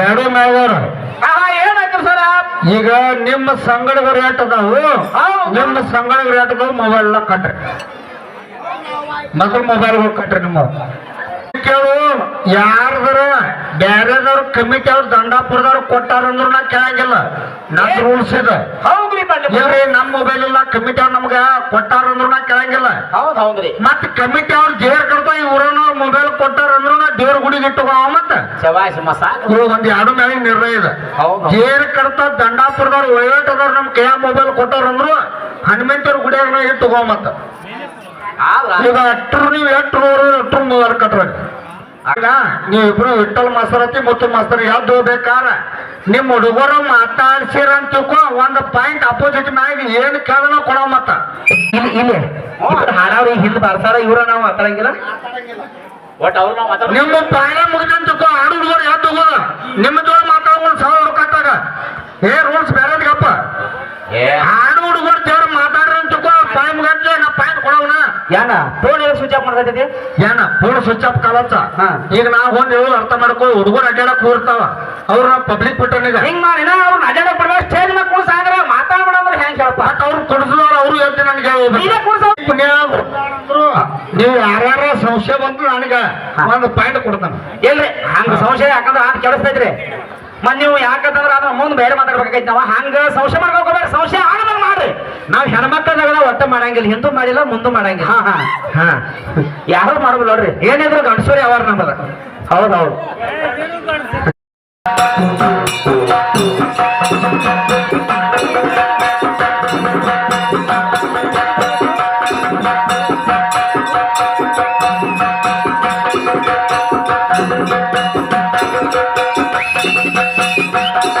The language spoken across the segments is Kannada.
ಎರಡು ಮ್ಯಾಗಾರ ಆಹಾ ಏನಾಯ್ತು ಸರ? ಈಗ ನಿಮ್ಮ ಸಂಗಡಗ ರೇಟ್ ಅದಾವು? ನಿಮ್ಮ ಸಂಗಡ ರೇಟ್ ಅದಾವು? ಮೊಬೈಲ್ ಕಟ್ರಿ. ಮೊದಲು ಮೊಬೈಲ್ ಕಟ್ರಿ ನಿಮ್ಮ. ಕೇಳು. ಯಾರ್ದಾರ? ಬ್ಯಾರೆದವ್ರ ಕಮಿಟಿ ಅವ್ರ ದಂಡಾಪುರದವ್ರು ಕೊಟ್ಟಾರ ಅಂದ್ರು ನಾ ಕೇಳಂಗಿಲ್ಲ. ನಮ್ ರೂಲ್ಸ್ ಇದೆ ಹೌದ್ರಿ ಇಲ್ರಿ ನಮ್ ಮೊಬೈಲ್ ಇಲ್ಲ ಕಮಿಟಿ ಅವ್ರು ನಮ್ಗ ಕೊಟ್ಟಾರ ಅಂದ್ರು ನಾ ಕೇಳಂಗಿಲ್ಲ. ಹೌದ್ ಹೌದ್ರಿ. ಮತ್ ಕಮಿಟಿ ಅವ್ರು ಜೇರ್ ಕಡ್ತಾ ಇವ್ರನ್ನ ಮೊಬೈಲ್ ಕೊಟ್ಟಾರ ಅಂದ್ರು ನಾ ದೇವ್ರ ಗುಡಿಗೆ ಇಟ್ಟುಕೋ ಮತ್ತ. ಶವಾಶ್ ಮಸಾಲ. ಇವಾಗ ಒಂದ್ ಎರಡು ಮೇಲೆ ನಿರ್ಣಯ ಇದೆ. ಜೇರ್ ಕಡ್ತ ದಂಡಾಪುರದವ್ರು ಒಯ್ಯೋಟದವ್ರು ನಮ್ ಕೈಯ ಮೊಬೈಲ್ ಕೊಟ್ಟಾರ ಅಂದ್ರು ಹನುಮಂತವ್ರ ಗುಡಿಯಾಗ ಇಟ್ಟು ತಗೋ ಮತ್ತ. ಈಗ ಅಟ್ರು ನೀವು ಎಟ್ರು ಅಟ್ರು ಮೊಬೈಲ್ ಕಟ್ರಿ ಆಗ ನೀವು ಇಬ್ರು ವಿಠಲ್ ಮಾಸ್ತರತಿ ಮುತ್ತು ಮಾಸ್ತರ್ ಯಾವ್ದು ಬೇಕಾರ ನಿಮ್ಮ ಹುಡುಗರು ಮಾತಾಡ್ಸಿರ ಅಂತ ತಿಳ್ಕೊ ಒಂದ್ ಪಾಯಿಂಟ್ ಅಪೋಸಿಟ್ ಮ್ಯಾಗ ಏನು ಕೇಳನ ಕೊಡೋ ಮತ್ತ. ಇಲ್ಲಿ ಇಲ್ಲಿ. ಹಾಡಾವ್ರಿ ಹಿಂದ್ ಬಾರ್ಸಾರ ಇವ್ರ ನಾವು ಮಾತಾಡಂಗಿಲ್ಲ. ಒಟ್ ಅವ್ರು ನಾವು ಮಾತಾಡ ನಿಮ್ಮ ಪಾಯ ಮುಗಿದಂತ ತಿಳ್ಕೊ ಆಡು ಹುಡುಗರು ಯಾವ್ದು ಹುಡುಗರು ನಿಮ್ಮ ಜೋಳ ಮಾತಾಡ್ಕೊಂಡು ಸಾವಿರ ಕಟ್ಟಾಗ ಏ ರೂಲ್ಸ್ ಬೇರೆದ್ಗಪ್ಪ ಏ. ಆಡು ಹುಡುಗರು ಜೋಡ ಮಾತಾಡ್ರಿ ಅಂತ ತಿಳ್ಕೊ ನಾ ಪಾಯಿಂಟ್ ಕೊಡೋಣ ಯಾನ? ಫೋನ್ ಸ್ವಿಚ್ ಆಫ್ ಮಾಡ್ತೈತಿ ಏನ ಫೋನ್ ಸ್ವಿಚ್ ಆಫ್ ಕಾಲತ್ತ ಹಾ. ಈಗ ನಾವು ಒಂದು ಅರ್ಥ ಮಾಡ್ಕೊ ಹುಡುಗರು ಅಡ್ಡಾಡಕ್ ಹೋಗ್ತಾವ ಅವ್ರ ಪಬ್ಲಿಕ್ ಬಿಟ್ಟನಿಗ ಹಿಂಗ್ ಮಾಡಿ ಅವ್ರ ಅಜಾಡ ಬರ್ಬೇಕು ಸ್ಟೇಜ್ ಮೇಲೆ ಕೂರ್ಸ ಅಂದ್ರೆ ಮಾತಾಡ್ಬೇಡ ಅಂದ್ರೆ ಹೆಂಗ್ ಹೇಳಪ್ಪ? ಅವ್ರು ಕೊಡಿಸಿದವ್ರು ಅವ್ರು ಹೇಳ್ತೀನಿ ನನಗೆ ನೀವು ಯಾರ್ಯಾರ ಸಂಶಯ ಬಂದ್ರು ನನಗ. ಒಂದು ಪಾಯಿಂಟ್ ಕೊಡ್ತಾನೆ. ಇಲ್ರಿ ಹಂಗ ಸಂಶಯ ಯಾಕಂದ್ರೆ ಹಂಗ ಕೆಡಿಸ್ತೈತ್ರಿ. ಮತ್ ನೀವು ಯಾಕಂತಂದ್ರ ಅದ್ರ ಮುಂದ್ ಬೇರೆ ಮಾತಾಡ್ಬೇಕಾಯ್ತು ನಾವ. ಹಂಗ ಸಂಶಯ ಮಾಡ್ಕೋಬೇಡ ಸಂಶಯ ಆಗದಂಗ ಮಾಡ್ರಿ. ನಾವ್ ಹೆಣ್ಮಕ್ಳದಾಗ ಒಟ್ಟ ಮಾಡಂಗಿಲ್ಲ ಹಿಂದೂ ಮಾಡಿಲ್ಲ ಮುಂದೆ ಮಾಡಂಗಿಲ್ಲ. ಹಾ ಹಾ. ಹಾ. ಯಾರು ಮಾಡ್ಬೋದು ನೋಡ್ರಿ. ಏನಿದ್ರು ಗಂಡಸೂರಿ ಅವಾರ ನಮ್ಮದ. ಹೌದೌದು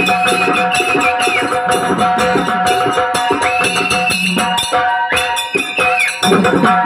ಎರಡು ಮ್ಯಾಗಾರ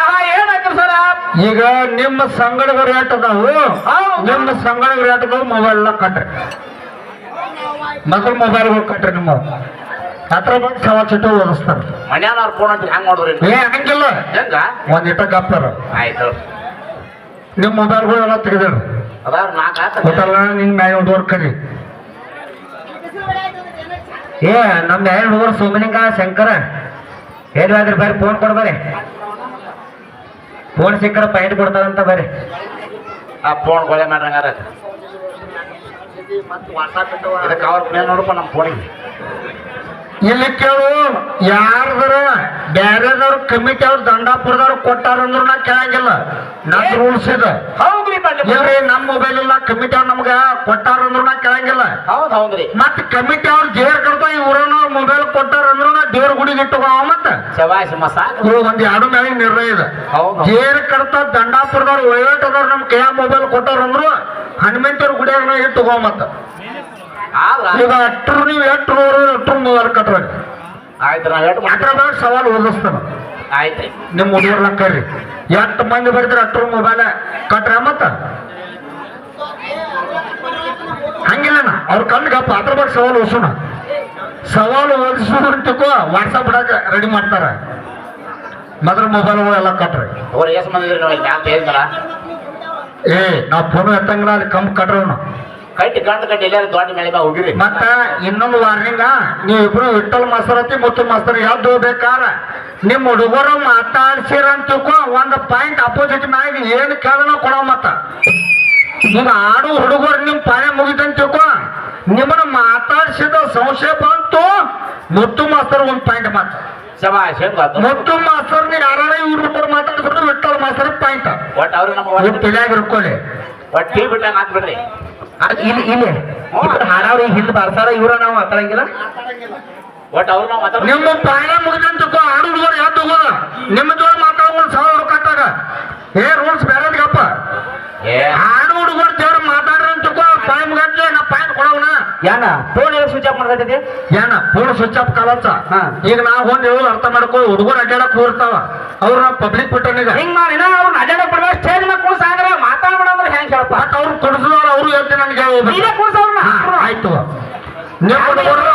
ಆಹಾ ಏನಾಯ್ತು ಸರ? ಈಗ ನಿಮ್ಮ ಸಂಗಡ ರೇಟ್ ಅದಾವು. ನಿಮ್ಮ ಸಂಗಡ ರೇಟ್ ಅದಾವು ಮೊಬೈಲ್ ಎಲ್ಲ ಕಟ್ರಿ. ಮಕ್ಕಳು ಮೊಬೈಲ್ ಕಟ್ರಿ ನಿಮ್ಮ ಹತ್ರ ಬಂದು ಸವಾ ಚಿಟ್ಟು ಓದಿಸ್ತಾರ. ಮನ್ಯಾನ ಅವ್ರ ಫೋನ್ ಅಂತ ಹೆಂಗ್ ಏ ಹಂಗಿಲ್ಲ. ಹೆಂಗ? ಒಂದ್ ಇಟ್ಟ ಕಪ್ತಾರ ಆಯ್ತು. ನಿಮ್ಮ ಮೊಬೈಲ್ಗಳು ಎಲ್ಲ ತೆಗೆದಾರ. ಅದಾರ ನಾಲ್ಕು ಗೊತ್ತಲ್ಲ ನಿನ್ ಮ್ಯಾಗ ಹುಡುಗರು ಕರಿ ಏ ನಮ್ ಮ್ಯಾಗ ಹುಡುಗರು ಸೋಮಲಿಂಗ ಶಂಕರ. ಹೇಳಿದ್ರೆ ಬರ್ರಿ ಫೋನ್ ಕೊಡ ಬರ್ರಿ. ಫೋನ್ ಸಿಕ್ಕರ ಪಾಯಿಂಟ್ ಕೊಡ್ತಾರಂತ ಬರ್ರಿ. ಆ ಫೋನ್ ಕೊಳೆ ಮಾಡ್ರಂಗಾರ ಇದಕ್ಕೆ ಅವ್ರ ಮೇಲೆ ನೋಡಪ್ಪ ನಮ್ಮ ಫೋನಿಗೆ ಇಲ್ಲಿ ಕೇಳು ಯಾರ್ದಾರ ಬ್ಯಾರೆದವ್ರ ಕಮಿಟಿ ಅವ್ರ ದಂಡಾಪುರದವ್ರು ಕೊಟ್ಟಾರಂದ್ರು ನಾ ಕೇಳಂಗಿಲ್ಲ. ನಮ್ ರೂಲ್ಸ್ ಇದೆ. ಹೌದ್ರಿ ಇಲ್ರಿ ನಮ್ ಮೊಬೈಲ್ ಇಲ್ಲ ಕಮಿಟಿ ಅವ್ರು ನಮ್ಗ ಕೊಟ್ಟಾರಂದ್ರು ನಾ ಕೇಳಂಗಿಲ್ಲ. ಹೌದ್ ಹೌದ್ರಿ. ಮತ್ ಕಮಿಟಿ ಅವ್ರು ಜೇರ್ ಕಡ್ತಾ ಇವ್ರನ್ನ ಮೊಬೈಲ್ ಕೊಟ್ಟಾರಂದ್ರು ನಾ ದೇವ್ರ ಗುಡಿಗೆ ಇಟ್ಟುಕೋ ಮತ್ತ. ಶವಾಶ್ ಮಸಾಕ್ ಇವಾಗ ಒಂದ್ ಎರಡು ಮೇಲೆ ನಿರ್ಣಯ ಇದೆ. ಜೇರ್ ಕಡ್ತಾ ದಂಡಾಪುರದವ್ರು ಒಯ್ಯೋಟದವ್ರು ನಮ್ ಕೈಯ ಮೊಬೈಲ್ ಕೊಟ್ಟಾರಂದ್ರು ಹನುಮಂತವ್ರ ಗುಡಿಯಾಗ ಇಟ್ಟುಕೋ ಮತ್ತ. ಈಗ ಅಟ್ರು ನೀವು ಎಷ್ಟು ಅಟ್ರು ಮೊಬೈಲ್ ಕಟ್ರಿ ಆಯ್ತು ನಾವ್ ಸವಾಲ್ ಓದಿಸ್ತಾನ ಆಯ್ತ್ರಿ ನಿಮ್ಮ ಹುಡುಗರ್ನ ಕರ್ರಿ. ಎಷ್ಟು ಮಂದಿ ಬರ್ತಾರೆ ಅಟ್ರು ಮೊಬೈಲ್ ಕಟ್ರ ಮತ್ತ? ಹಂಗಿಲ್ಲಣ್ಣ ಅವ್ರ ಕಣ್ಗಪ್ಪ ಅದ್ರ ಬಗ್ಗೆ ಸವಾಲು ಓದಿಸೋಣ ಸವಾಲು ಓದಿಸೋದಕ್ಕೂ ವಾಟ್ಸಪ್ ಬಿಡಾಕ ರೆಡಿ ಮಾಡ್ತಾರ. ಮೊದಲ ಮೊಬೈಲ್ ಎಲ್ಲ ಕಟ್ರಿ. ಅವ್ರು ಎಷ್ಟು ಮಂದಿ ಏ ನಾವು ಫೋನ್ ಎತ್ತಂಗಿಲ್ಲ ಅಲ್ಲಿ ಕಮ್ಮಿ ಕಟ್ರವ್ನು ಕಟ್ಟಿ ಕಂಡು ಕಟ್ಟಿ ಎಲ್ಲಾರು ದೊಡ್ಡ ಮೇಲೆ ಬಾ ಹೋಗಿರಿ. ಮತ್ತ ಇನ್ನೊಂದು ವಾರ್ನಿಂಗ ನೀವು ಇಬ್ರು ವಿಠಲ್ ಮಸರತಿ ಮುತ್ತು ಮಾಸ್ತರ್ ಯಾವ್ದು ಬೇಕಾರ ನಿಮ್ ಹುಡುಗರು ಮಾತಾಡ್ಸಿರ ಅಂತ ತಿಳ್ಕೊ ಒಂದ್ ಪಾಯಿಂಟ್ ಅಪೋಸಿಟ್ ಮ್ಯಾಗ ಏನ್ ಕೇಳನ ಕೊಡೋ ಮತ್ತ. ಈಗ ಆಡು ಹುಡುಗರು ನಿಮ್ ಪಾಯ ಮುಗಿತಂತ ತಿಳ್ಕೊ ನಿಮ್ಮನ್ನ ಮಾತಾಡ್ಸಿದ ಸಂಶಯ ಬಂತು. ಮುತ್ತು ಮಾಸ್ತರ್ ಒಂದ್ ಪಾಯಿಂಟ್ ಮಾತ್ರ. ಮುತ್ತು ಮಾಸ್ತರ್ ಯಾರು ಇಬ್ಬರು ಮಾತಾಡಿದ್ರು ವಿಠಲ್ ಮಾಸ್ತರ್ ಪಾಯಿಂಟ್ ಒಟ್ಟು ಅವ್ರು ನಮ್ಮ ತಲೆಯಾಗ ಇರ್ಕೊಳ್ಳಿ. ಒಟ್ಟು ಬಿಟ್ಟ ಹಾಕ್ಬಿಡ್ರಿ ಇಲ್ಲಿ ಇಲ್ಲಿ. ಹಾಡವ್ರಿ ಹಿಂದ್ ಬಾರ್ಸಾರ ಇವ್ರ ನಾವು ಮಾತಾಡಂಗಿಲ್ಲ? ಒಟ್ ಅವ್ರು ನಾವು ಮಾತಾಡ ನಿಮ್ಮ ಪಾಯ ಮುಗಿದಂತ ಆಡು ಹುಡುಗರು ಯಾವ ಹೋಗೋದ ನಿಮ್ಮ ಜೋಳ ಮಾತಾಡ್ಕೊಂಡು ಸಾವಿರ ಕಟ್ಟಾಗ. ಏ ರೂಲ್ಸ್ ಬೇರೆ ಏ. ಆಡು ಹುಡುಗರು ಜೋಡ ಮಾತಾಡ್ರಿ ಅಂತ ಮುಗಂತ್ಲೆ ನಾ ಪಾಯಿಂಟ್ ಕೊಡೋಣ ಯಾನ? ಫೋನ್ ಸ್ವಿಚ್ ಆಫ್ ಮಾಡ್ತೈತಿ ಏನ ಫೋನ್ ಸ್ವಿಚ್ ಆಫ್ ಕಾಲಚ್ಚ ಹಾ. ಈಗ ನಾ ಒಂದು ಹೇಳೋದು ಅರ್ಥ ಮಾಡ್ಕೊ ಹುಡುಗರು ಅಡ್ಡಾಡಕ್ ಹೋಗ್ತಾವ ಅವ್ರ ಪಬ್ಲಿಕ್ ಬಿಟ್ಟನೀಗ ಹಿಂಗ್ ಮಾಡಿ ಅವ್ರನ್ನ ಅಡ್ಡಾಡ ಪಡ್ಬೇಕು ಸ್ಟೇಜ್ ಮೇಲೆ ಕೂರ್ಸಾಂದ್ರ ಮಾತಾಡ್ಬೇಡ ಅಂದ್ರೆ ಹೆಂಗ್ ಹೇಳಪ್ಪ? ಮತ್ತ ಅವ್ರು ಕೊಡಿಸಿದವ್ರ ಅವ್ರು ಹೇಳ್ತೀನಿ ನನಗೆ ನೀನೇ ಕೂರ್ಸವ್ರನ್ನ ಆಯ್ತು. ನಿಮ್ ಹುಡುಗರು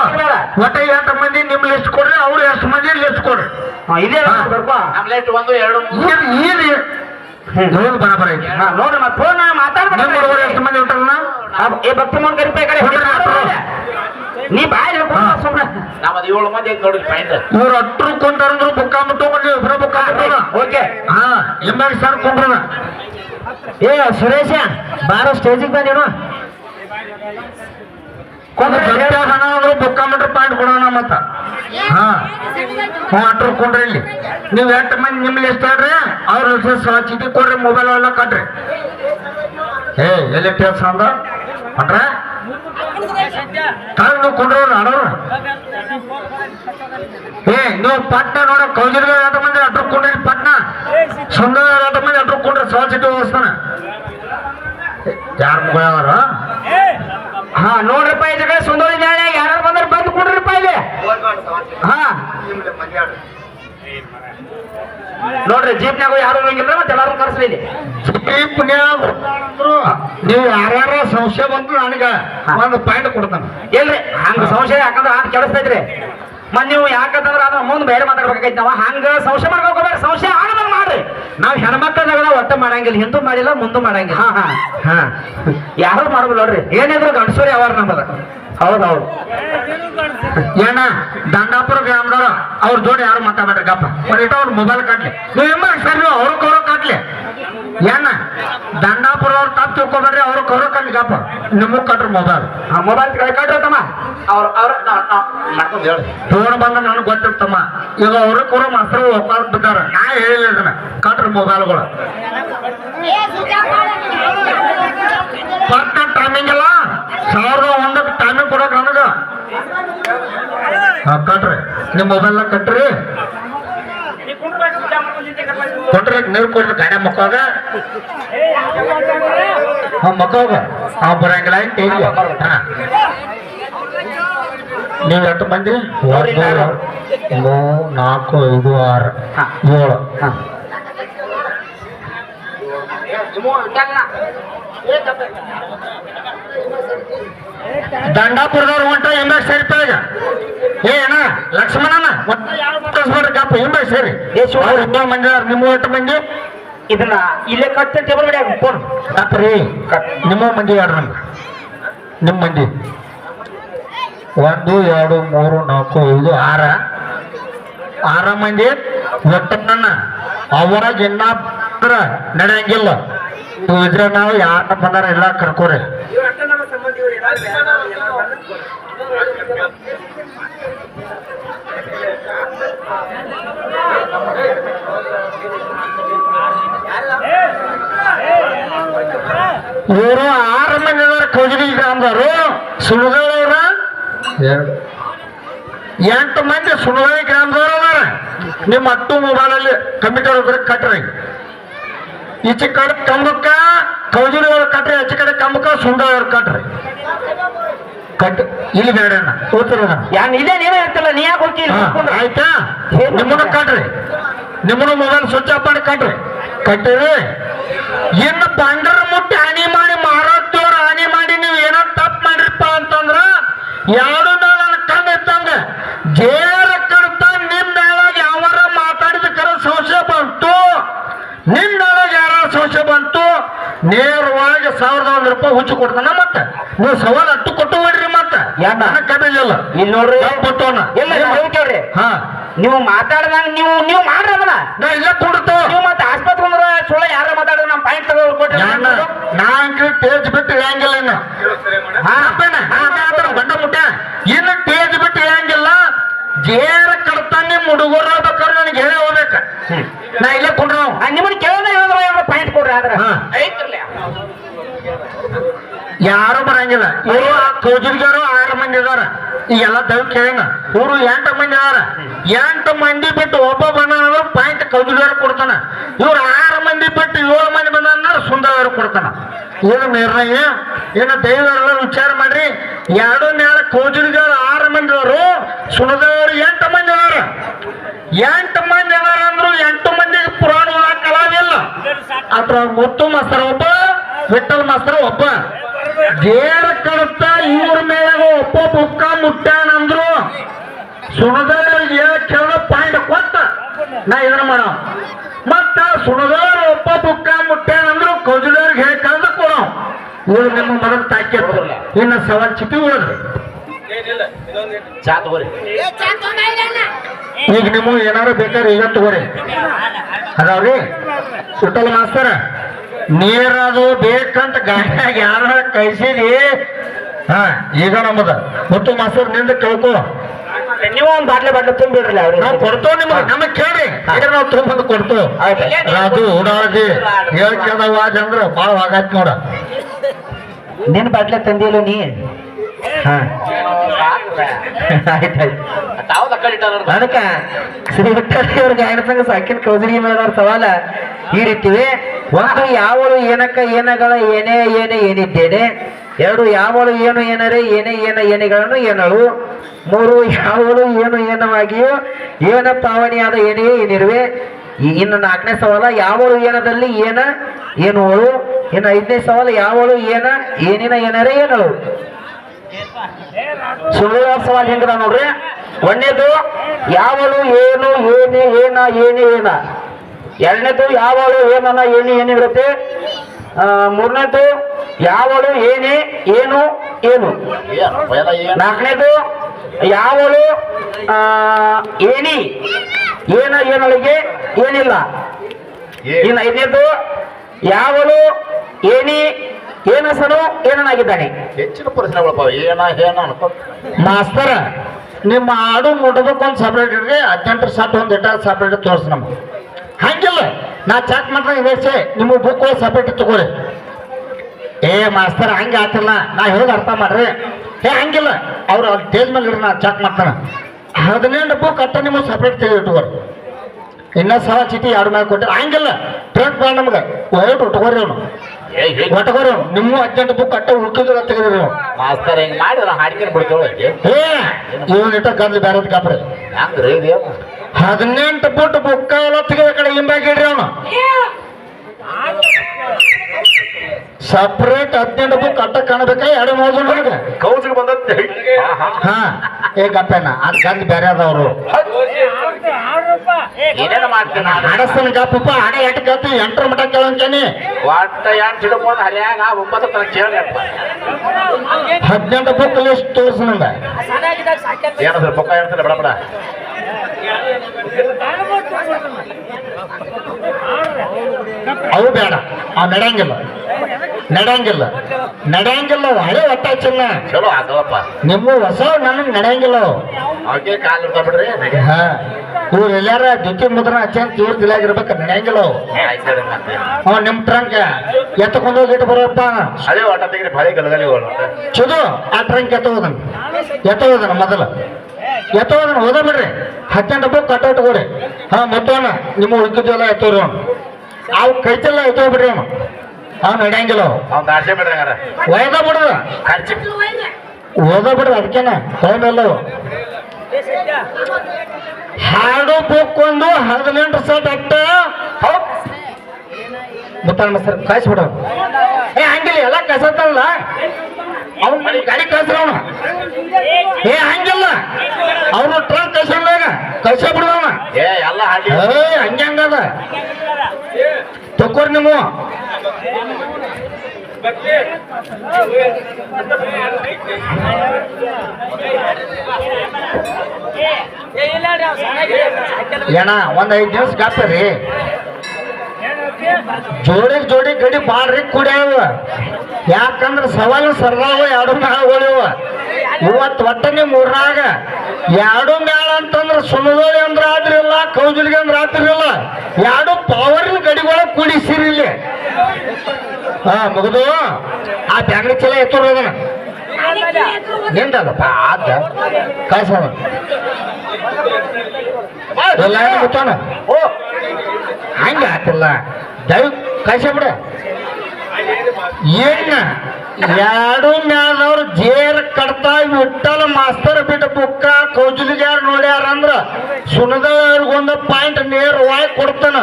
ಒಟ್ಟ ಎಷ್ಟು ಮಂದಿ ನಿಮ್ ಲಿಸ್ಟ್ ಕೊಡ್ರಿ ಅವ್ರು ಎಷ್ಟು ಮಂದಿ ಲಿಸ್ಟ್ ಕೊಡ್ರಿ. ಇದೇ ಲಿಸ್ಟ್ ಒಂದು ಎರಡು ಏನ್ ಏನ್ ಹೇಳೋದು ಬರಬರ ಐತಿ. ಹಾ ನೋಡ್ರಿ ಮತ್ತೆ ಫೋನ್ ಮಾತಾಡ್ಬೇಡ. ಹುಡುಗರು ಎಷ್ಟು ಮಂದಿ ಏ ಭಕ್ತಿ ಮೋನ್ ಕರಿಪೆ ಕಡೆ ನೀ ಬಾಯ್. ಸುಮ್ಮನೆ ನಮ್ಮದು ಏಳು ಮಂದಿ ಐತಿ ನೋಡಿ ಪಾಯಿಂಟ್ ಇವ್ರು ಅಟ್ರು ಕುಂತಾರಂದ್ರು ಬುಕ್ಕ ಬುಕ್ಕ ಓಕೆ. ಹಾ ಎಮ್ಮೆಲ್ ಸರ್ ಕುಂಡ್ರಣ ಏ ಸುರೇಶ ಬಾರೋ ಸ್ಟೇಜಿಗೆ ಬಂದೇನು ಗಂಟೆ ಹಣ ಅಂದ್ರು ಬುಕ್ಕ ಮುಟ್ರ ಪಾಯಿಂಟ್ ಕೊಡೋಣ ಮತ್ತ. ಹಾ. ಹ್ಞೂ ಅಟ್ರು ಕುಂಡ್ರಿ ಇಲ್ಲಿ. ನೀವು ಎಷ್ಟ ಮಂದಿ ನಿಮ್ಲಿ ಎಷ್ಟು ಹೇಳ್ರಿ ಅವ್ರ ಚೀಟಿ ಕೊಡ್ರಿ ಮೊಬೈಲ್ ಎಲ್ಲ ಕಟ್ರಿ. ಏ ಎಲ್ಲಿ ಟೇಸ್ ಅಂದ ಹೊಂಟ್ರ ತಾವ್ ನೀವು ಕುಂಡ್ರವ್ರ ಆಡೋರು? ಏ ನೀವು ಪಟ್ನ ನೋಡ ಕೌಜಲ್ಗ ಎರಡು ಮಂದಿ ಅಟ್ರ ಕೊಡ್ರಿ ಪಟ್ನ. ಸುಂದರ ಎರಡು ಮಂದಿ ಅಟ್ರ ಕೊಡ್ರಿ ಸವಾ ಚೀಟಿ ಹೋಗಿಸ್ತಾನ ಯಾರು ಹಾ, ನೋಡ್ರಿಪ್ಪ ಈ ಸುಂದರ ಯಾರು ಬಂದ್ರೆ ಬಂದು ಕೊಡ್ರಿಪ್ಪ ಇಲ್ಲಿ. ಹಾ. ನೋಡ್ರಿ ಜೀಪ್ನಾಗ ಯಾರು ಹೋಗಿಲ್ಲ ಮತ್ತೆ ಎಲ್ಲಾರು ಕರ್ಸ್ಲಿ ಜೀಪ್ನ್ಯಾಗ ನೀವು ಯಾರ್ಯಾರ ಸಂಶಯ ಬಂತು ನನಗೆ ಒಂದು ಪಾಯಿಂಟ್ ಕೊಡ್ತಾನೆ. ಇಲ್ರಿ ಹಂಗ ಸಂಶಯ ಯಾಕಂದ್ರೆ ಹಾಕಿ ಕೆಡಿಸ್ತೈತ್ರಿ. ಮತ್ ನೀವು ಯಾಕಂತಂದ್ರೆ ಅದ್ರ ಮುಂದೆ ಬೇರೆ ಮಾತಾಡ್ಬೇಕಾಗೈತೆ ನಾವು. ಹಂಗ ಸಂಶಯ ಮಾಡ್ಕೋಬೇಕು ಸಂಶಯ ಆಡಬಾರ್ದು ಮಾಡ್ರಿ. ನಾವು ಹೆಣ್ಮಕ್ಳದಾಗ ಒಟ್ಟ ಮಾಡಂಗಿಲ್ಲ ಹಿಂದೂ ಮಾಡಿಲ್ಲ ಮುಂದೂ ಮಾಡಂಗಿಲ್ಲ. ಹಾ ಹಾ. ಹಾ. ಯಾರು ಮಾಡ್ಬೋದು ನೋಡ್ರಿ. ಏನಿದ್ರು ಗಂಡಸೂರಿ ಅವಾರ ನಮ್ಮದ ಹೌದೌದು. ಏನ, ದಂಡಾಪುರ ಗ್ರಾಮದವ್ರ, ಅವ್ರ ಜೋಡಿ ಯಾರು ಮಾತಾಡ್ರಿ ಗಪ್ಪ. ಬರೀಟ ಅವ್ರ ಮೊಬೈಲ್ ಕಟ್ಲಿ. ನೀವು ಸರ್ ಸರಿ ಅವ್ರ ಕೌರ ಕಟ್ಲಿ. ಏನ ದಂಡಾಪುರ ಅವ್ರ ತಪ್ಪು ತಿಳ್ಕೊಬೇಡ್ರಿ, ಅವ್ರ ಕೌರ ಕಟ್ಲಿ, ಗಪ್ಪ. ನಿಮಗ್ ಕಟ್ರಿ ಮೊಬೈಲ್ ಆ ಮೊಬೈಲ್ ಕೈ ತಮ್ಮ. ಅವ್ರ ಅವ್ರ ಫೋನ್ ಬಂದ ನನಗೆ ಗೊತ್ತಿರ್ತಮ್ಮ. ಈಗ ಅವ್ರ ಕೌರ ಮಾಸ್ತರ ಒಪ್ಪಾಕ್ ಬಿದ್ದಾರ. ನಾ ಹೇಳಿಲ್ಲ ಕಟ್ರಿ ಮೊಬೈಲ್ಗಳು ಪಟ್ಟ ಟೈಮಿಂಗ್ ಎಲ್ಲ ಸಾವಿರದ ಒಂದಕ್ಕೆ ಟೈಮಿಂಗ್ ಕೊಡಕ್ ನನಗ. ಕಟ್ರಿ. ನಿಮ್ಮ ಮೊಬೈಲ್ ಕಟ್ರಿ. ಕೊಟ್ರಿ ನೀರು ಕೊಡ್ರಿ ಗಾಡಿ ಮಕ್ಕೋಗ ಆ ಮಕ್ಕೋಗ ಆ ಬರಂಗಿಲ್ಲ ನೀವು ಎಷ್ಟು ಬಂದಿರಿ ಮೂರು ನಾಲ್ಕು, ಐದು, ಆರು. ಏಳು. ಹಾ ದಂಡಾಪುರದವ್ರು ಹೊಂಟ ಎಂಬ ಸೇರಿ ಈಗ. ಏ ಅಣ್ಣ, ಲಕ್ಷ್ಮಣ ಕಳಿಸ್ಬೇಡ್ರಿ ಗಪ್ಪ, ಎಂಬ ಸೇರಿ. ಮಂದಿ ನಿಮ್ಮ ಒಟ್ಟು ಮಂದಿ ಇದನ್ನ ಇಲ್ಲೇ ಕಟ್ಟ ಟೇಬಲ್ ಬಿಡಿ ಫೋನ್. ಗಪ್ರಿ ನಿಮ್ಮ ಮಂದಿ ಯಾರು ನಮ್ಗೆ? ನಿಮ್ಮ ಮಂದಿ ಒಂದು, ಎರಡು, ಮೂರು, ನಾಲ್ಕು, ಐದು, ಆರ. ಆರ ಮಂದಿ ಒಟ್ಟನ್ನ ಅವರ ಇನ್ನಾತ್ರ ನಡೆಯಂಗಿಲ್ಲ. ಇದ್ರೆ ನಾವು ಯಾರನ್ನ ಬಂದಾರ ಎಲ್ಲ ಕರ್ಕೋರಿ. ಇವರು ಆರು ಮಂದಿ ಅದಾರ ಕೌಜಲಿ ಗ್ರಾಮದವರು ಸುಣದವ್ರ ಎಂಟು ಮಂದಿ ಸುಣದಳಿ ಗ್ರಾಮದವ್ರು ನಿಮ್ಮ ಹತ್ತು ಮೊಬೈಲಲ್ಲಿ ಕಂಪ್ಯೂಟರ್ ಹೋದ್ರೆ ಕಟ್ರಿ. ಈಚೆ ಕಡೆ ಕಂಬಕ್ಕ ಕೌಜಲಿ ಅವ್ರ ಕಟ್ರಿ ಆಚೆ ಕಡೆ ಕಂಬಕ್ಕ ಸುಂದವ್ರ ಕಟ್ರಿ. ಕಟ್ ಇಲ್ಲಿ ಬೇಡ ಓದ್ತಿರೋಣ ಯಾನ್ ಇಲ್ಲೇ ನೀವೇ ಇರ್ತಲ್ಲ ನೀ ಯಾಕೆ ಹೋಗಿ ಆಯ್ತಾ? ನಿಮ್ಮನ್ನ ಕಟ್ರಿ. ನಿಮ್ಮನ್ನ ಮೊಬೈಲ್ ಸ್ವಚ್ಛ ಆಫ್ ಮಾಡಿ ಕಟ್ರಿ. ಕಟ್ಟಿರಿ. ಇನ್ನು ಬಂಡರ ಮುಟ್ಟಿ ಹಾನಿ ಮಾಡಿ ಮಾರೋತ್ತವ್ರ ಹಾನಿ ಮಾಡಿ ನೀವು ಏನೋ ತಪ್ಪು ಮಾಡಿರಪ್ಪ ಅಂತಂದ್ರ ಯಾರು ನನ್ನ ಕಣ್ಣು ಇತ್ತಂಗ ಜೇರ ಕಡ್ತ ನಿಮ್ಮೇಳಾಗ ಯಾವಾರ ಮಾತಾಡಿದ ಕರ ಸಂಶಯ ಬಂತು ನಿಮ್ಮೇಳಾಗ ಯಾರ ಸಂಶಯ ಬಂತು ನೇರವಾಗಿ ಸಾವಿರದ ಒಂದು ರೂಪಾಯಿ ಹುಚ್ಚು ಕೊಡ್ತಾನ ಮತ್ತೆ? ನೀವು ಸವಾಲ್ ಅಟ್ಟು ಕೊಟ್ಟು ಬಿಡ್ರಿ ಮತ್ತೆ? ಕಬಿಲಿಲ್ಲ ಇಲ್ಲಿ. ನೋಡ್ರಿ. ಕೊಟ್ಟವನ? ಇಲ್ಲ ನೀವು ಕೇಳ್ರಿ. ಹಾ. ನೀವು ಮಾತಾಡ್ದಂಗ ನೀವು ನೀವು ಮಾಡ್ರಿ ಅದನ್ನ ನಾ ಇಲ್ಲ ಕೊಡ್ತು ನೀವು ಮತ್ತೆ ಆಸ್ಪತ್ರೆ ಅಂದ್ರೆ ಸುಳ್ಳ ಯಾರ ಮಾತಾಡಿದ್ರೆ ನಮ್ಮ ಪಾಯಿಂಟ್ ಯಾನ ನಾ ಅಂಕಲ್ ಟೇಜ್ ಬಿಟ್ಟು ಇಳಂಗಿಲ್ಲ ಇನ್ನು. ಹಾ ಗಂಡ ಮುಟ್ಟ ಇನ್ನು ಜೇರ ಕಡ್ತಾನೆ ಮುಡುಗರ ಬೇಕಾದ್ರೆ ನನಗೆ ಹೇಳಿ ಹೋಗ್ಬೇಕ. ನಾ ಇಲ್ಲ ಕೊಡ್ರ. ನಿಮ್ಮನ್ನ ಕೇಳಿದ್ರೆ ಹೇಳಿದ್ರೆ ಪಾಯಿಂಟ್ ಕೊಡ್ರಿ ಆದ್ರೆ. ಯಾರು ಬರಂಗಿಲ್ಲ. ಇವರು ಕೌಜುರ್ಗಿಯವರು ಆರು ಮಂದಿ ಇದಾರ. ಈಗೆಲ್ಲ ದವ್ ಕೇಳಿನ. ಇವರು ಎಂಟು ಮಂದಿ ಇದಾರ. ಎಂಟು ಮಂದಿ ಬಿಟ್ಟು ಒಬ್ಬ ಬಂದ ಪಾಯಿಂಟ್ ಕೌಜುರ್ಗಿಯವರು ಕೊಡ್ತಾನ. ಇವ್ರು ಆರು ಮಂದಿ ಬಿಟ್ಟು ಏಳು ಮಂದಿ ಬಂದ ಸುಂದರವರು ಕೊಡ್ತಾನ. ಏನು ನಿರ್ಣಯ? ಏನು ದೈವರೆಲ್ಲ ವಿಚಾರ ಮಾಡ್ರಿ. ಎರಡು ನೇಳ ಕೌಜುಗಾರ ಆರು ಮಂದಿ ಅವರು ಸುಣದವರು ಎಂಟು ಮಂದಿ ಅವರು ಎಂಟು ಮಂದಿ ಅವರ ಅಂದ್ರು ಎಂಟು ಮಂದಿಗೆ ಪುರಾಣ ಕಲಾವಿಲ್ಲ ಅದ್ರ ಮುತ್ತು ಮಾಸ್ತರ ಒಬ್ಬ ವಿಠಲ್ ಮಾಸ್ತರ ಒಬ್ಬ. ದೇರ ಕಡತ ಇವ್ರ ಮೇಲೆ ಒಪ್ಪ ಬುಕ್ಕ ಮುಟ್ಟಾನಂದ್ರು ಸುಣದವ್ರಿಗೆ ಕೇಳ ಪಾಯಿಂಟ್ ಕೊತ್ತ ನಾ ಇದನ್ನ ಮಾಡೋ. ಮತ್ತ ಸುಣದ ಒಪ್ಪ ಬುಕ್ಕ ಮುಟ್ಟಾನಂದ್ರು ಕೌಜದವ್ರಿಗೆ ಹೇಳಿ ಕಳೆದು ಕೊಡೋ. ಇವ್ರು ನಿಮ್ಮ ಮರದ ತಾಕಿ ಇನ್ನ ಸವಾಲ್ ಚಿಟಿ ಉಳಿದ್ರಿ ಚಾ ತಗೋರಿ. ಈಗ ನಿಮಗೆ ಏನಾರು ಬೇಕಾದ್ರೆ ಈಗ ತಗೋರಿ. ಅದಾವ್ರಿ? ಸುಟ್ಟಲ್ ಮಾಸ್ತರ. ನೀರದು ಬೇಕಂತ ಗಾಡಿಯಾಗ ಯಾರ ಕಳ್ಸಿದಿ? ಹಾ ಈಗ ನಮ್ಮದ ಮತ್ತು ಮಾಸ್ತರ್ನಿಂದ ಕೇಳ್ಕೊ. ನೀವು ಒಂದು ಬಾಟ್ಲೆ ಬಾಟ್ಲೆ ತುಂಬಿಡ್ರಲ್ಲ ಅವ್ರು ನಾವು ಕೊಡ್ತೋ ನಿಮಗೆ ನಮಗ್ ಕೇಳ್ರಿ. ಈಗ ನಾವು ತುಂಬಂದು ಕೊಡ್ತೇವೆ. ಅದು ಉಡಾದಿ ಹೇಳ್ಕೇದವ ಅಂದ್ರ ಬಾಳ ಆಗತ್ ನೋಡ. ನಿನ್ ಬಾಟ್ಲೆ ತಂದಿಲ್ಲ ನೀ? ಹಾ. ಆಯ್ತಾಯ್ತು ತಾವು ಅದಕ್ಕ ಶ್ರೀ ವಿಠ್ಠಲ್ ಗಾಯನ ಸಂಘ ಸಾಕಿನ ಕೌಸರಿ ಮೇಳದವ್ರ ಸವಾಲ. ಈ ರೀತಿವೆ ಒಂದು ಯಾವಳು ಏನಕ್ಕ ಏನಗಳ ಏನೇ ಏನೇ ಏನಿದ್ದೇನೆ ಎರಡು ಯಾವಳು ಏನು ಏನರೆ ಏನೇ ಏನ ಏನೆಗಳನ್ನು ಏನಳು ಮೂರು ಯಾವಳು ಏನು ಏನವಾಗಿಯೋ ಏನ ಪಾವನಿಯಾದ ಏನೇ ಏನಿರುವೆ. ಇನ್ನು ನಾಲ್ಕನೇ ಸವಾಲ ಯಾವಳು ಏನದಲ್ಲಿ ಏನ ಏನು ಇನ್ನು ಐದನೇ ಸವಾಲು ಯಾವಳು ಏನ ಏನಿನ ಏನರೇ ಏನಳು. ಸುಳ್ಳು ಸವಾಲ್ ಹೆಂಗದ ನೋಡ್ರಿ? ಒಂದೇದು ಯಾವಳು ಏನು ಏನು ಏನ ಏನು ಏನ. ಎರಡನೇದು ಯಾವಳು ಏನನ್ನ ಏನು ಏನು ಇರುತ್ತೆ? ಆ, ಮೂರನೇದು ಯಾವಳು ಏನೇ ಏನು ಏನು. ನಾಲ್ಕನೇದು ಯಾವಳು ಏನಿ ಏನ ಏನೊಳಗೆ ಏನಿಲ್ಲ. ಇನ್ನು ಐದನೇದು ಯಾವಳು ಏನಿ ಏನಸನು ಏನನಾಗಿದ್ದಾನೆ? ಹೆಚ್ಚಿನ ಪ್ರಶ್ನೆಗಳು ಏನ ಏನ ಮಾಸ್ತರ ನಿಮ್ಮ ಆಡು ಮುಟ್ಟದಕ್ಕೊಂದು ಸಪ್ರೇಟ್ ಇಡ್ರಿ ಹದಿನೆಂಟು ಸಾಟ್ ಒಂದು ಇಟ್ಟ ಸಪ್ರೇಟ್ ತೋರಿಸ್ ನಮ್ಗೆ. ಹಂಗಿಲ್ಲ ನಾ ಚೆಕ್ ಮಾಡ್ರೆ ಇದೇಸೆ ನಿಮ್ಮ ಬುಕ್ ಸಪ್ರೇಟ್ ತಗೋರಿ. ಏ ಮಾಸ್ತರ ಹಂಗೆ ಆತಿಲ್ಲ ನಾ ಹೇಳಿದ ಅರ್ಥ ಮಾಡ್ರಿ. ಏ ಹಂಗಿಲ್ಲ ಅವ್ರು ಅಲ್ಲಿ ಟೇಜ್ ಮೇಲೆ ಇಡ್ರಿ ನಾ ಚೆಕ್ ಮಾಡ್ತಾನೆ. ಹದಿನೆಂಟು ಬುಕ್ ಅಟ್ಟ ನಿಮ್ಮ ಸಪ್ರೇಟ್ ತೆಗೆದು ಇಟ್ಕೋರಿ ಇನ್ನ ಸಲ ಚೀಟಿ ಎರಡು ಮೇಲೆ ಕೊಟ್ಟರೆ ಹಂಗಿಲ್ಲ ಟ್ರೇಟ್ ಮಾಡಿ ನಮ್ಗೆ ಉಟ್ಕೋರಿ ಅವನು. ಹೇಗ್ ನಿಮ್ಮ ಹದಿನೆಂಟು ಬುಕ್ ಅಟ್ಟ ಉಳ್ಕಿದ್ರೆ ತೆಗೆದ್ರು ಮಾಸ್ತರ್ ಹಿಂಗ್ ಮಾಡಿದ್ರ? ಹಾಡ್ಕೊಂಡು ಬಿಡ್ತೇವೆ ಏ ಇವನ್ ಇಟ್ಟ ಗದ್ಲಿ ಬೇರೆ ಕಾಪ್ರಿ. ಹಂಗ್ರಿ ಇದೇನು ಹದಿನೆಂಟು ಫುಟ್ ಬುಕ್ಕ ಎಲ್ಲ ತೆಗೆದ ಕಡೆ ಹಿಂಬಾಗಿಡ್ರಿ ಅವನು. ಸಪ್ರೇಟ್ ಹದಿನೆಂಟು ಬುಕ್ ಅಟ್ಟ ಕಾಣಬೇಕ? ಎರಡು ನನಗೆ ಕೌಜಿಗೆ ಬಂದತ್ತೆ ಹಾ. ಏ ಗಪ್ಪೇನ ಅದ್ ಗದ್ಲಿ ಬೇರೆ ಅದವರು ಏನೇನ ಮಾಡ್ತೀನಿ? ಗಪ್ಪಪ್ಪ ಎಟ್ ಗತ್ತು ಎಂಟ್ರ ಮಟ ಕೇಳಂತೇನಿ. ಒಟ್ಟ ಎಂಟು ಹಿಡ್ಕೊಂಡು ಹರಿಯಾಗ ಒಂಬತ್ತು ತನಕ ಕೇಳಿ ಅಪ್ಪ ಹದಿನೆಂಟು ಬುಕ್ ಲಿಸ್ಟ್ ತೋರಿಸ್ ನಂಗ? ಏನಾದ್ರು ಪಕ್ಕ ಹೇಳ್ತಾರೆ ಬಡ ಬಡ. ಅವು ಬೇಡ ಆ ನಡೆಯಂಗಿಲ್ಲ. ನಡೆಯಂಗಿಲ್ಲ. ನಡೆಯಂಗಿಲ್ಲ ಹಳೆ ಒಟ್ಟ ಚಿನ್ನ. ಚಲೋ ಆಗಲ್ಲಪ್ಪ ನಿಮ್ಮ ಹೊಸ ನನಗೆ ನಡೆಯಂಗಿಲ್ಲ ಅವು. ಅವಕ್ಕೆ ಕಾಲ್ ಬಿಡ್ರಿ ಹಾ. ಇವ್ರು ಎಲ್ಲಾರ ಜೊತೆ ಮುದ್ರ ಅತ್ಯಂತ ಇವ್ರ ಜಿಲ್ಲಾಗಿರ್ಬೇಕು ನಡೆಯಂಗಿಲ್ಲ ಅವು. ಹೇಳಿ ನಿಮ್ ಟ್ರಂಕ್ ಎತ್ತಕೊಂಡು ಹೋಗಿಟ್ಟು ಬರೋಪ್ಪ. ಅದೇ ಒಟ್ಟ ತೆಗ್ರಿ ಭಾರಿ ಗಲಗಲಿ ಚುದು ಆ ಟ್ರಂಕ್ ಎತ್ತ ಹೋದನ್ ಎತ್ತ ಹೋದನ ಮೊದಲ. ಎತ್ತ ಹೋದನ್ ಹೋದ ಬಿಡ್ರಿ. ಹತ್ತೆಂಟು ಡಬ್ಬ ಕಟ್ಔಟ್ ಇಟ್ಕೊಡಿ ಹಾ ಮತ್ತವನ ನಿಮ್ಮ ಉಳ್ಕಿದ್ದೆಲ್ಲ ಎತ್ತೋರಿ ಅವ್ನು. ಅವು ಕೈತೆಲ್ಲ ಎತ್ತೋಗ್ಬಿಡ್ರಿ ಅವನು. ಅವ್ನು ನಡೆಯಂಗಿಲ್ಲ ಅವು ಅವ್ನು ಆಸೆ ಬಿಡ್ರಿ ಹಂಗಾರ ಒಯ್ದ ಬಿಡುದ ಖರ್ಚು. ಓದ ಬಿಡ್ರಿ ಅದಕ್ಕೇನ. ಟೈಮೆಲ್ಲ ಹಾಡು ಬುಕ್ ಒಂದು ಹದಿನೆಂಟು ಸೆಟ್ ಅಟ್ಟ. ಮುತ್ತಾಳ ಸರ್ ಕಳಿಸ್ಬಿಡ ಏ ಹಂಗಿಲ್ಲ ಎಲ್ಲ ಕಸತ್ತಲ್ಲ. ಅವ್ನು ಮನೆ ಗಾಡಿ ಕಳ್ಸ್ರ ಅವನು. ಏ ಹಂಗಿಲ್ಲ. ಅವನು ಟ್ರಕ್ ಕಳ್ಸಲ್ಲ ಕಳ್ಸ ಬಿಡವನ ಏ ಎಲ್ಲ ಹಾಡಿ ಏ ಹಂಗೆ ಹಂಗದ. ತಕೋರಿ ನೀವು. ಏನ, ಒಂದ್ ಐದ್ ದಿವಸ ಗಾಪ್ರಿ ಜೋಡಿ ಜೋಡಿ ಗಡಿ ಬಾಡ್ರಿ ಕುಡಿಯವ. ಯಾಕಂದ್ರ ಸವಾಲು ಸರ್ದಾವ ಎರಡು ಮೇಳಗಳಿವ ಇವತ್ತು ಒಟ್ಟ ನಿಮ್ ಊರ್ನಾಗ ಎರಡು ಮೇಳ ಅಂತಂದ್ರ ಸುಮದೋಳಿ ಅಂದ್ರ ಆದ್ರಿಲ್ಲ, ಕೌಜಲಿಗೆ ಅಂದ್ರ ಆದ್ರಿಲ್ಲ. ಎರಡು ಪವರ್ ಗಡಿಗಳ ಕೂಡಿಸಿರಿ ಇಲ್ಲಿ. ಹಾ, ಮುಗಿದು? ಆ ಬ್ಯಾಂಗ್ಲಿ ಚಲ ಎತ್ತೋರು ಅದನ್ನ ನಿಂದಲ್ಲಪ್ಪ ಆದ ಕಳ್ಸೋಣ ಎಲ್ಲ ಗೊತ್ತಾನ ಓ, ಹಂಗ ಆತಿಲ್ಲ. ದಯ ಕಳ್ಸ ಬಿಡ. ಏನ? ಎರಡು ಮ್ಯಾಲವ್ರು ಜೇರ್ ಕಡ್ತಾ ವಿಠಲ ಮಾಸ್ತರ್ ಬಿಟ್ಟ ಬುಕ್ಕ ಕೌಜಲಿಗ್ಯಾರ ನೋಡ್ಯಾರ ಅಂದ್ರ ಸುನದವ್ರಿಗೊಂದು ಪಾಯಿಂಟ್ ನೇರವಾಗಿ ಕೊಡ್ತಾನ.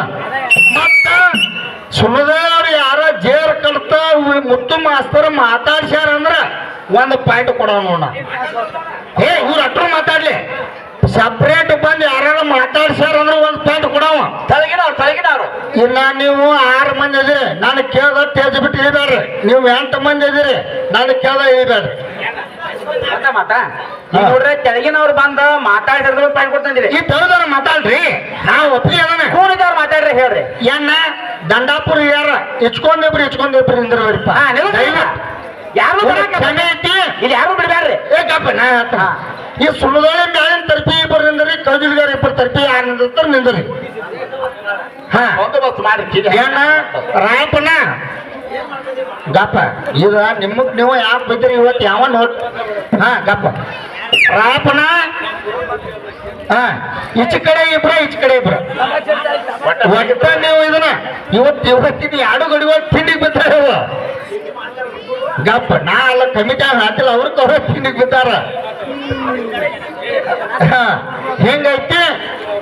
ಮತ್ತ ಸುನದವ್ರು ಯಾರ ಜೇರ್ ಕಡ್ತಾ ಇವ್ ಮುತ್ತು ಮಾಸ್ತರ್ ಮಾತಾಡ್ಸ್ಯಾರ ಅಂದ್ರ ಒಂದು ಪಾಯಿಂಟ್ ಕೊಡೋಣ ನೋಡ ಏ ಇವ್ರ ಅಟ್ರು ಮಾತಾಡ್ಲಿ. ಸಪ್ರೇಟ್ ಬಂದು ಯಾರು ಮಾತಾಡ್ಸ್ಯಾರ ಅಂದ್ರೆ ಒಂದು ಪಾಯಿಂಟ್ ಕೊಡವ. ತಳಗಿನವ್ರು ತಳಗಿನವ್ರು. ಇಲ್ಲ ನೀವು ಆರು ಮಂದಿ ಇದ್ದೀರಿ. ನಾನು ಕೇಳ್ದ ತೇಜ್ ಬಿಟ್ಟು ಇಳಿಬೇಡ್ರಿ. ನೀವು ಎಂಟು ಮಂದಿ ಇದ್ದೀರಿ. ನಾನು ಕೇಳ್ದ ಇಳಿಬೇಡ್ರಿ. ಮಾತಾ ಈಗ ನೋಡ್ರಿ ಕೆಳಗಿನವ್ರು ಬಂದ ಮಾತಾಡಿದ್ರು ಪಾಯಿಂಟ್ ಕೊಡ್ತಂದಿರಿ ಈ ತೆಗೆದವ್ರ ಮಾತಾಡ್ರಿ ನಾವು ಒಪ್ಪಿಗೆ ಅದನ್ನ ಕೂಡಿದವ್ರು ಮಾತಾಡ್ರಿ ಹೇಳ್ರಿ. ಏನ ದಂಡಾಪುರ ಯಾರ ಇಚ್ಕೊಂಡಿಬ್ರಿ ಇಚ್ಕೊಂಡಿಬ್ರಿ ನಿಂದ್ರವರಿಪ್ಪ ಯಾರು ಐತಿ. ಇಲ್ಲಿ ಯಾರು ಬಿಡ್ಬ್ಯಾಡ್ರಿ. ಏ ಗಪ್ಪ ನಾ. ಈ ಸುಳ್ಳದೊಳೆ ಮ್ಯಾಲಿನ ತರ್ಪಿ ಇಬ್ಬರು ನಿಂದ್ರಿ ಕೌಜಲ್ಗಾರ ಇಬ್ಬರು ತರ್ಪಿ ಯಾರು ನಿಂದಿರ್ತಾರ ನಿಂದ್ರಿ. ಹಾ. ಬಂದೋಬಸ್ತ್ ಮಾಡ್ರಿ ರಾಯಪ್ಪನ ಗಪ್ಪ. ಈಗ ನಿಮ್ಮಕ್ ನೀವು ಯಾಕೆ ಬಿದ್ರಿ ಇವತ್ತು ಯಾವ ನೋಡ್ ಹಾ, ಗಪ್ಪ. ರಾಪನ ಹಾ, ಈಚ ಕಡೆ ಇಬ್ರ, ಈಚ ಕಡೆ ಇಬ್ರ. ಒಟ್ಟ ನೀವು ಇದನ್ನ ಇವತ್ತು ಇವತ್ತಿನ ಎರಡು ಗಡಿಗಳು ತಿಂಡಿಗೆ ಬಿದ್ದಾರ ಗಪ್ಪ ನಾ ಅಲ್ಲ ಕಮಿಟಿ ಹಾಕಿಲ್ಲ ಅವ್ರ ಅವ್ರ ತಿಂಡಿಗೆ ಬಿದ್ದಾರ ಹಾ, ಹೆಂಗೈತಿ?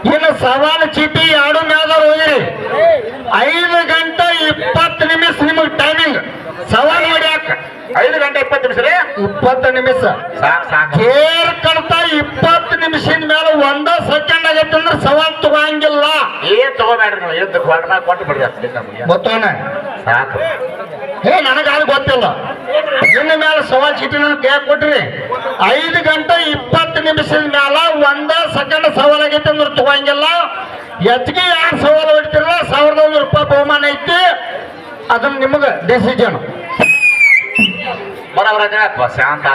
ಇನ್ನು ಸವಾಲು ಚೀಟಿ ಎರಡು ಮ್ಯಾಲ ಹೋಗಿರಿ. ಐದು ಗಂಟೆ ಇಪ್ಪತ್ತು ನಿಮಿಷ ನಿಮಗೆ ಟೈಮಿಂಗ್ ಸವಾಲು ಹೊಡ್ಯಾಕ ಐದು ಗಂಟೆ ಇಪ್ಪತ್ತು ನಿಮಿಷ. ಕೇರ್ ಕಡ್ತಾ ಇಪ್ಪತ್ತು ನಿಮಿಷದ ಮೇಲೆ ಒಂದ ಸೆಕೆಂಡ್ ಆಗೈತೆ ಅಂದ್ರೆ ಸವಾಲ್ ತಗೋಂಗಿಲ್ಲ. ಏನ್ ತಗೋಬೇಡ್ರಿ ನೀವು. ತಗೋಬೇಡ ಕೊಟ್ಟು ಬಿಡ್ರಿ ಸಾಕು. ಏ ನನಗಾದ ಗೊತ್ತಿಲ್ಲ. ನಿನ್ನ ಮೇಲೆ ಸವಾಲ್ ಚೀಟಿ ನಾನು ಕೈ ಕೊಟ್ರಿ. ಐದು ಗಂಟೆ ಇಪ್ಪತ್ತು ನಿಮಿಷದ ಮೇಲೆ ಒಂದ ಸೆಕೆಂಡ್ ಸವಾಲ್ ಆಗೈತೆ ಅಂದ್ರೆ ತಗೋಂಗಿಲ್ಲ. ಹೆಚ್ಚಿಗೆ ಯಾರು ಸವಾಲ್ ಹೊಡಿತಿರಲ್ಲ ಸಾವಿರದ ಒಂದು ರೂಪಾಯಿ ಬಹುಮಾನ ಐತಿ. ಅದನ್ನ ನಿಮಗೆ ಡಿಸಿಷನ್ ಅಪ್ಪ ಶಾಂತ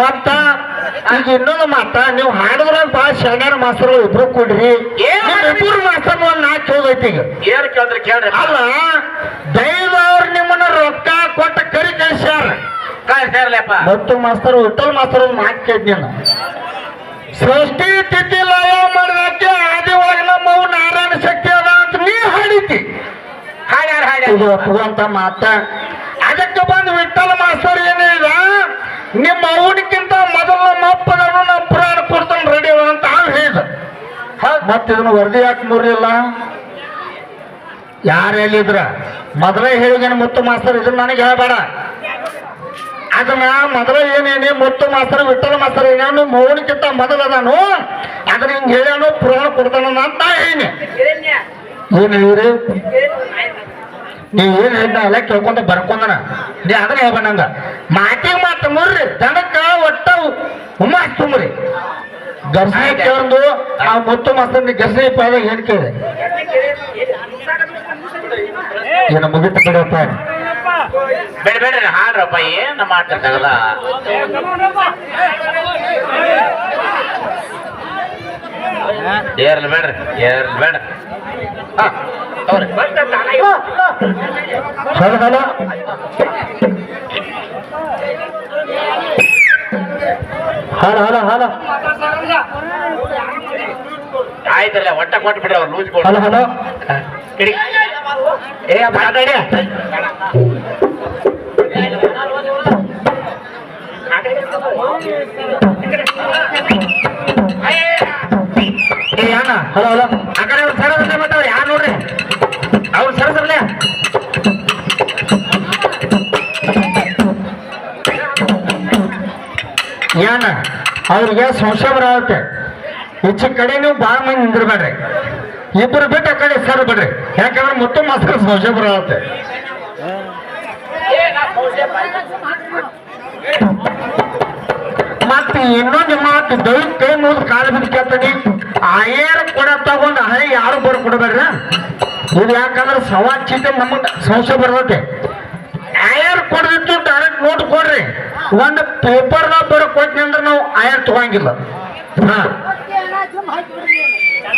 ಮತ್ತ ಈಗ ಇನ್ನೊಂದು ಮಾತ ನೀವು ಹಾಡಿದ್ರ ಭಾಳ ಶರಣರ ಮಾಸ್ತರು ಇಬ್ರು ಕೊಡ್ರಿ. ಇಬ್ಬರು ಮಾಸ್ತರ್ ಒಂದ್ ನಾಲ್ಕು ಹೋಗೈತಿ ಈಗ. ಏನ್ ಕೇಳಿದ್ರೆ? ಕೇಳ್ರಿ. ಅಲ್ಲ ದೈವವ್ರು ನಿಮ್ಮನ್ನ ರೊಕ್ಕ ಕೊಟ್ಟ ಕರಿ ಕಳಿಸ್ಯಾರ. ಕಳ್ಸ್ಯಾರಲ್ಲಪ್ಪ ಮತ್ತು ಮಾಸ್ತರ್ ವಿಠಲ್ ಮಾಸ್ತರ್ ಮಾತು ಕೇಳಿದ್ನಿ ನಾನು. ಸೃಷ್ಟಿ ತಿಥಿ ಲಯ ಮಾಡಿದಕ್ಕೆ ಆದಿವಾಗಿ ನಮ್ಮ ನಮ್ಮವು ನಾರಾಯಣ ಶಕ್ತಿ ಅದ ಅಂತ ನೀ ಹಾಡಿತಿ ಹಾಡ್ಯಾರ ಹಾಡ್ಯಾರ. ಒಪ್ಪುವಂತ ಮಾತ. ಅದಕ್ಕೆ ಬಂದು ವಿಠಲ ಮಾಸ್ತರ್ ಏನಿದ ನಿಮ್ಮ ಅವನಿಕ್ಕಿಂತ ಮೊದಲು ನಮ್ಮ ಅಪ್ಪನನ್ನು ನಮ್ಮ ಪುರಾಣ ಕೊಡ್ತಾನೆ ರೆಡಿ ಅಂತ ಅವ್ನು ಹೇಳಿದ ಮತ್ತೆ ಇದನ್ನು ವರದಿ ಯಾಕೆ ಮುರಿಲ್ಲ ಯಾರು ಹೇಳಿದ್ರ? ಮೊದಲೇ ಹೇಳಿದ ಮುತ್ತು ಮಾಸ್ತರ್ ಇದನ್ನ ನನಗೆ ಹೇಳಬೇಡ. ಅದನ್ನ ಮೊದಲ ಏನೇನಿ ಮುತ್ತು ಮಾಸ್ತರ್ ವಿಠಲ ಮಾಸ್ತರ್ ಏನೇನು ಮೌನಿಕ್ಕಿಂತ ಮೊದಲ ಅದಾನು. ಅದನ್ನ ಹಿಂಗ್ ಹೇಳ್ಯಾನು ಪುರಾಣ ಕೊಡ್ತಾನ ಅಂತ ಹೇಳಿ ಏನು ಹೇಳಿರಿ ನೀವು ಏನ್ ಹೇಳಿದ ಎಲ್ಲ ಕೇಳ್ಕೊಂತ ಬರ್ಕೊಂಡನ. ನೀ ಅದನ್ನ ಹೇಳ್ಬಂದಂಗ ಮಾತಿಗೆ ಮಾತು ಮುರ್ರಿ ದನಕ್ಕ ಒಟ್ಟ ಉಮ್ಮ ತುಂಬ್ರಿ ಗರ್ಸನೆ ಕೇಳಂದು ಆ ಮುತ್ತು ಮಾಸ್ತರ್ ಗರ್ಸನೆ ಪಾದ ಏನು ಕೇಳಿದೆ? ಏನ ಮುಗಿತು ಬಿಡಪ್ಪ. ಬೇಡ ಬೇಡ ಹಾಡ್ರಪ್ಪ ಏನು ಮಾಡ್ತಿರ್ತಾಗಲ್ಲ ಏರ್ಲಿ ಬೇಡ್ರಿ ಏರ್ಲಿ ಬೇಡ. ಹಲೋ ಹಲೋ ಹಲೋ ಆಯ್ತಲ್ಲ ಒಟ್ಟ ಕೊಟ್ಟು ಬಿಡ್ರಿ ಅವ್ರು ಲೂಸ್ ಕೊಡು ಹಲೋ ಹಲೋ. ಏ ಮಾತಾಡಿ ಏ ಅಣ್ಣ ಹಲೋ ಹಲೋ. ಆ ಕಡೆ ಅವ್ರು ಸರ ಬರ್ಲಿ ಮತ್ತೆ ಅವ್ರು ಯಾರು ನೋಡ್ರಿ? ಅವ್ರು ಸರ ಸರ್ಲೆ ಏನ ಅವ್ರಿಗೆ ಸಂಶಯ ಬರತ್ತೆ. ಹೆಚ್ಚು ಕಡೆ ನೀವು ಭಾಳ ಮಂದಿ ನಿಂದಿರ್ಬೇಡ್ರಿ. ಇಬ್ಬರು ಬಿಟ್ಟು ಆ ಕಡೆ ಸರ್ ಬಿಡ್ರಿ. ಯಾಕಂದ್ರೆ ಮತ್ತೊಮ್ಮೆ ಮಾಸ್ಕರ್ ಸಂಶಯ ಬರತ್ತೆ. ಮತ್ತೆ ಇನ್ನೊಂದು ಮಾತು, ದೈ ಕೈ ಮುಗಿದು ಕಾಲ ಬಿದ್ದು ಕೇಳ್ತೀನಿ ಆಯರ್ ಕೂಡ ತಗೊಂಡು ಹಳೆ ಯಾರು ಬರ್ ಕೊಡಬೇಡ್ರ? ಇದು ಯಾಕಂದ್ರೆ ಸವಾಚಿತ ನಮ್ಮ ಸಂಶಯ ಬರ್ತೈತೆ. ಆಯರ್ ಕೊಡದಿತ್ತು ಡೈರೆಕ್ಟ್ ನೋಟ್ ಕೊಡ್ರಿ. ಒಂದು ಪೇಪರ್ದಾಗ ಬರೋ ಕೊಟ್ನಿ ಅಂದ್ರೆ ನಾವು ಆಯರ್ ತಗೊಂಗಿಲ್ಲ. ಹಾ.